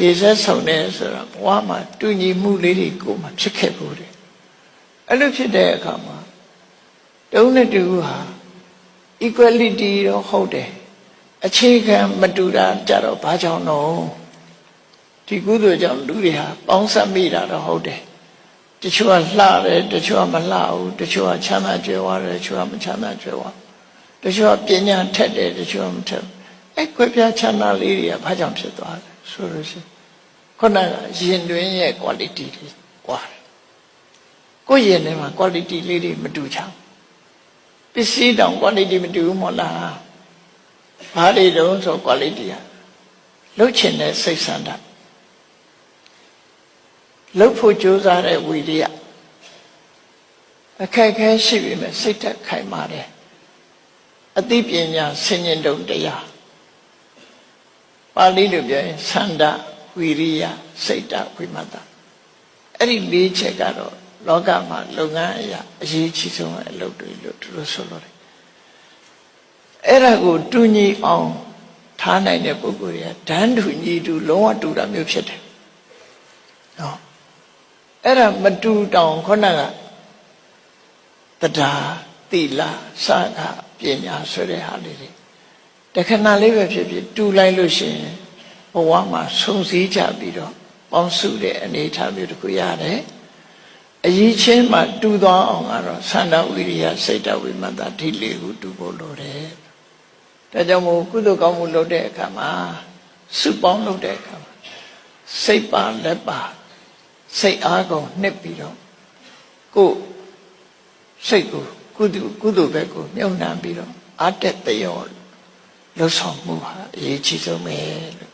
ရေဆက်ဆောင်တယ်ဆိုတော့ဘဝမှာတူညီမှုလေးတွေကိုမှဖြစ်ခဲ့ဘူးတဲ့အဲ့လိုဖြစ်တဲ့အခါမှာတုံးနဲ့တူဟာ equality တော့ဟုတ်တယ်အခြေခံမတူတာကြတော့ဘာကြောင့်တော့ဒီကုသိုလ်ကြောင့်လူတွေဟာပေါင်းစပ်မိတာတော့ဟုတ်တယ်တချို့ကလှတယ်တချို့ကမလှဘူးတချို့ကချမ်းသာကြွယ်ဝတယ်တချို့ကမချမ်းသာကြွယ်ဝတချို့ကပညာထက်တယ်တချို့ကမထက်ဘူးအဲ့ကွဲပြားချမ်းသာလေးတွေကဘာကြောင့်ဖြစ်သွားလဲ ဆိုလို့ရှိရင်ခုနကရင်တွင်းရဲ့ quality တွေကွာတယ်ကိုယ့်ရင်ထဲမှာ quality လေးတွေမတူချောင်းပစ္စည်းတောင် quality မတူဘူးမဟုတ်လားဘာတွေတုံးဆို quality อ่ะလှုပ်ချင်တဲ့စိတ်ဆန္ဒလှုပ်ဖို့ကြိုးစားတဲ့ဝိရိယအခက်အခဲရှိပြီမဲ့စိတ်သက်ခိုင်မာတယ်အသိပညာဆင်ញင်တုံတရား ပါဠိလိုပြောရင်သန္တာဝိရိယစိတ်တဝိမတ္တအဲ့ဒီလေးချက်ကတော့လောကမှာလုပ်ငန်းအရာအရေးကြီးဆုံးအလုပ်တွေလို့သူတို့ဆိုလို့တယ်အဲ့ဒါကိုတူညီအောင်ထားနိုင်တဲ့ပုဂ္ဂိုလ်တွေကဓာန်တူညီတူလုံးဝတူတာမျိုးဖြစ်တယ်နော်အဲ့ဒါမတူတောင်ခုနကတရားတိလာစကားပညာဆိုတဲ့ဟာလေးတွေ တခဏလေးပဲဖြစ်ဖြစ်တူလိုက်လို့ရှိရင်ဘဝမှာဆုံစည်းကြပြီးတော့ပေါင်းစုတဲ့အနေအထားမျိုးတစ်ခုရတယ်အရေးချင်းမှတူသွားအောင်ကတော့သန္တာဝိရိယစိတ်တဝိမတ္တဒီလေးကိုတူဖို့လိုတယ်ဒါကြောင့်မို့ကုသိုလ်ကောင်းမှုလုပ်တဲ့အခါမှာစုပေါင်းလုပ်တဲ့အခါမှာစိတ်ပါလက်ပါစိတ်အားကုန်နှစ်ပြီးတော့ကိုယ်စိတ်ကိုကုသိုလ်ကုသိုလ်ဘက်ကိုမြုံနှံပြီးတော့အတက်တရော လှုပ်ဆောင်မှုဟာအရေးကြီးဆုံးပဲလို့